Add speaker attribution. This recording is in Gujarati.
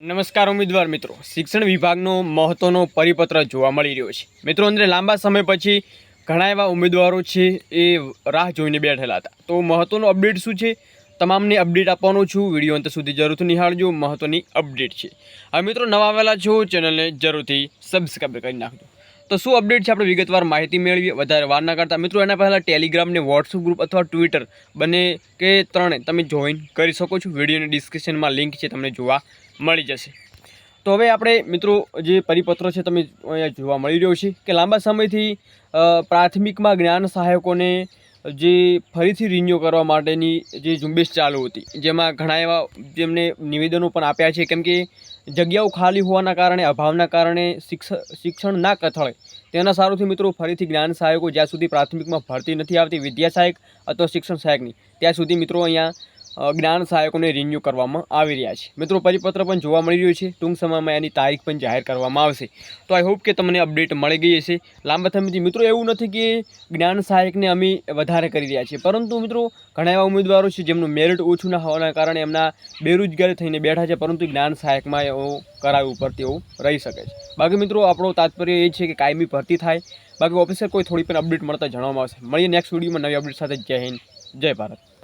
Speaker 1: નમસ્કાર ઉમેદવાર મિત્રો. શિક્ષણ વિભાગનો મહત્વનો પરિપત્ર જોવા મળી રહ્યો છે. મિત્રો, અંદર લાંબા સમય પછી ઘણા એવા ઉમેદવારો છે એ રાહ જોઈને બેઠેલા હતા. તો મહત્વનો અપડેટ શું છે? તમામને અપડેટ આપવાનો છું. વીડિયો અંત સુધી જરૂરથી નિહાળજો. મહત્વની અપડેટ છે. હવે મિત્રો, નવા આવેલા છો ચેનલને જરૂરથી સબસ્ક્રાઈબ કરી નાખજો. તો શું અપડેટ છે આપણે વિગતવાર માહિતી મેળવીએ? વધારે વાર ના કરતા મિત્રો, એના પહેલાં ટેલિગ્રામ ને વોટ્સઅપ ગ્રુપ અથવા ટ્વિટર બંને કે ત્રણે તમે જોઈન કરી શકો છો. વિડીયોની ડિસ્ક્રિપ્શનમાં લિંક છે, તમને જોવા મળી જશે. તો હવે આપણે, મિત્રો, જે પરિપત્ર છે, તમે અહીંયા જોવા મળી રહ્યો છે કે લાંબા સમયથી પ્રાથમિકમાં જ્ઞાન સહાયકોને જે ફરીથી રિન્યુ કરવા માટેની જે ઝુંબેશ ચાલુ હતી, જેમાં ઘણા એવા જેમને નિવેદનો પણ આપ્યા છે. કેમ કે જગ્યાઓ ખાલી હોવાના કારણે, અભાવના કારણે શિક્ષ, શિક્ષણ ના કથળે. તેના સારુંથી મિત્રો ફરીથી જ્ઞાન સહાયકો જ્યાં સુધી પ્રાથમિકમાં ભરતી નથી આવતી વિદ્યા સહાયક અથવા શિક્ષણ સહાયકની, ત્યાં સુધી મિત્રો અહીંયા જ્ઞાન સહાયકોને રિન્યૂ કરવામાં આવી રહ્યા છે. મિત્રો, પરિપત્ર પણ જોવા મળી રહ્યું છે. ટૂંક સમયમાં એની તારીખ પણ જાહેર કરવામાં આવશે. તો આઈ હોપ કે તમને અપડેટ મળી ગઈ હશે. લાંબા સમયથી મિત્રો, એવું નથી કે જ્ઞાન સહાયકને અમે વધારે કરી રહ્યા છીએ. પરંતુ મિત્રો, ઘણા એવા ઉમેદવારો છે જેમનું મેરિટ ઓછું ના હોવાના કારણે એમના બેરોજગારી થઈને બેઠા છે, પરંતુ જ્ઞાન સહાયકમાં એઓ કરાવી ઉપર તેઓ રહી શકે છે. બાકી મિત્રો, આપણો તાત્પર્ય એ છે કે કાયમી ભરતી થાય. બાકી ઓફિસર કોઈ થોડી પણ અપડેટ મળતા જણાવવામાં આવશે. મળીએ નેક્સ્ટ વિડીયોમાં નવી અપડેટ સાથે. જય હિન્દ. જય ભારત.